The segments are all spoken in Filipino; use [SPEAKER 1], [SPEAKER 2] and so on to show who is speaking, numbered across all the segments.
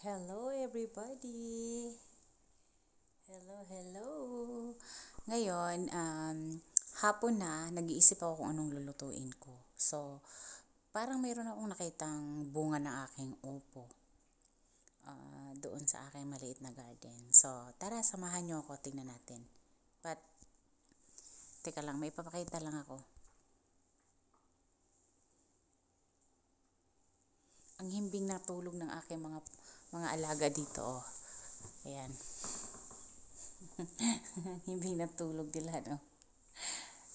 [SPEAKER 1] Hello everybody! Hello, hello! Ngayon, um, hapon na, nag-iisip ako kung anong lulutuin ko. So, parang mayroon akong nakitang bunga ng aking upo. Uh, doon sa aking maliit na garden. So, tara, samahan nyo ako, tingnan natin. But, teka lang, may papakita lang ako. Ang himbing na tulog ng aking mga mga alaga dito oh. Ayan. Hindi natulog nila no.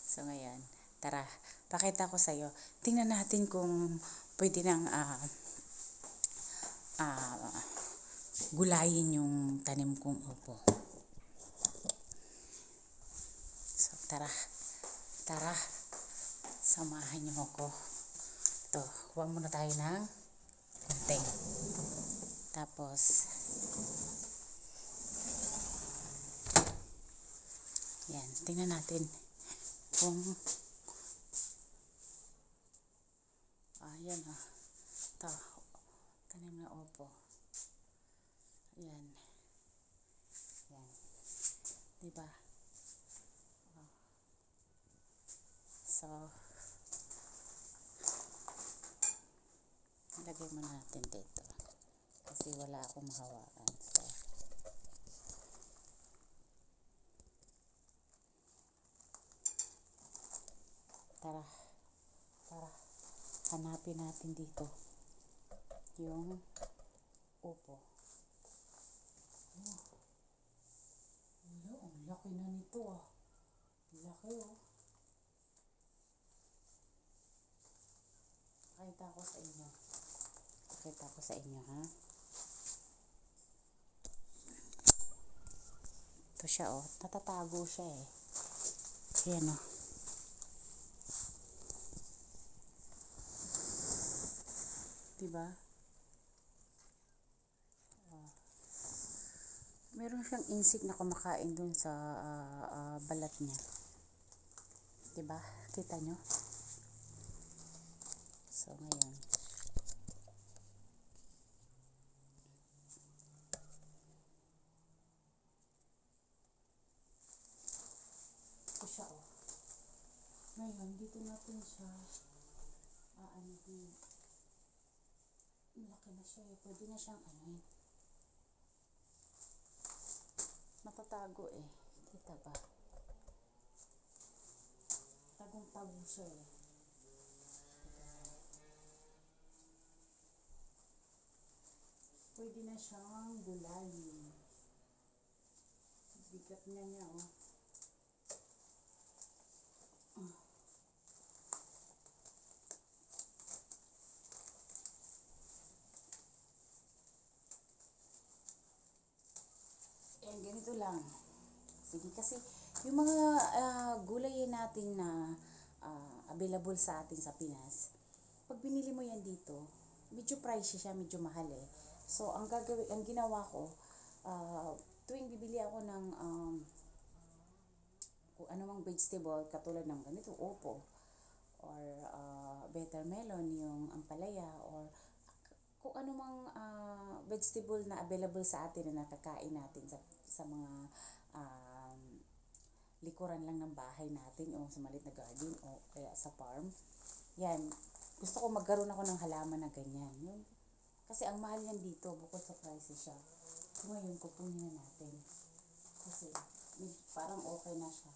[SPEAKER 1] So ngayon, tara, pakita ko sa iyo. Tingnan natin kung pwede nang uh, uh, gulayin yung tanim kong upo. So tara, tara, samahan niyo ako. Ito, kuha muna tayo ng konti. Tapos, yan, tingnan natin kung, ayan ah, ito, tanim na opo. Yan. Yan. Diba? Oh. So, lagay mo natin dito kasi wala akong mahawakan. So, tara, tara, hanapin natin dito yung upo. Oh. Wala, ang laki na nito ah. Laki oh. Pakita ko sa inyo. Pakita ko sa inyo ha. Ito siya oh. Natatago siya eh. Ayan oh. Diba? Oh. Meron siyang insect na kumakain dun sa uh, uh, balat niya. Diba? Kita nyo? So, ngayon. Ito siya, oh. Ngayon, dito natin siya ah, ano din. Malaki na siya, eh. Pwede na siyang ano eh. Matatago eh. Kita ba? Tagong-tago siya eh. Pwede na siyang gulayin. Bigat niya niya, oh. Eh, ganito lang. Sige, kasi yung mga uh, gulay natin na uh, available sa atin sa Pinas, pag binili mo yan dito, medyo pricey siya, medyo mahal eh. So, ang gagawin, ang ginawa ko, uh, tuwing bibili ako ng um, kung anumang vegetable, katulad ng ganito, opo, or uh, better melon, yung ampalaya, or kung anumang uh, vegetable na available sa atin na nakakain natin sa, sa mga um, likuran lang ng bahay natin o sa maliit na garden o kaya sa farm. Yan. Gusto ko magkaroon ako ng halaman na ganyan. Yung, kasi ang mahal yan dito, bukod sa prices siya. So ngayon, kukunin na natin. Kasi parang okay na siya.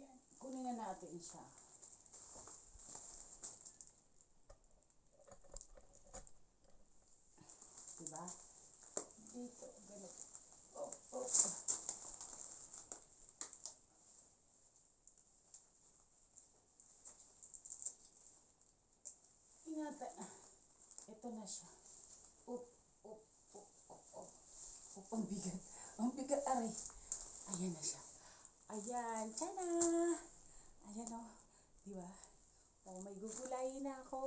[SPEAKER 1] Yan. Kunin na natin siya. Diba? Dito, ganito. Oh, oh, oh. Ingatan na. Ito na siya. Up, up, up, up, up. Up, ang bigat. Ang bigat, aray. Ayan na siya. Ayan, tiyana. Ayan o. Oh. Diba? Oh, may gugulayin na ako.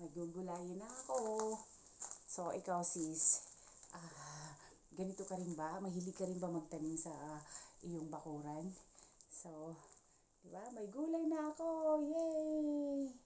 [SPEAKER 1] May gugulayin na ako. So, ikaw sis, ah, ganito ka rin ba? Mahilig ka rin ba magtanim sa uh, iyong bakuran? So, di ba? May gulay na ako. Yay!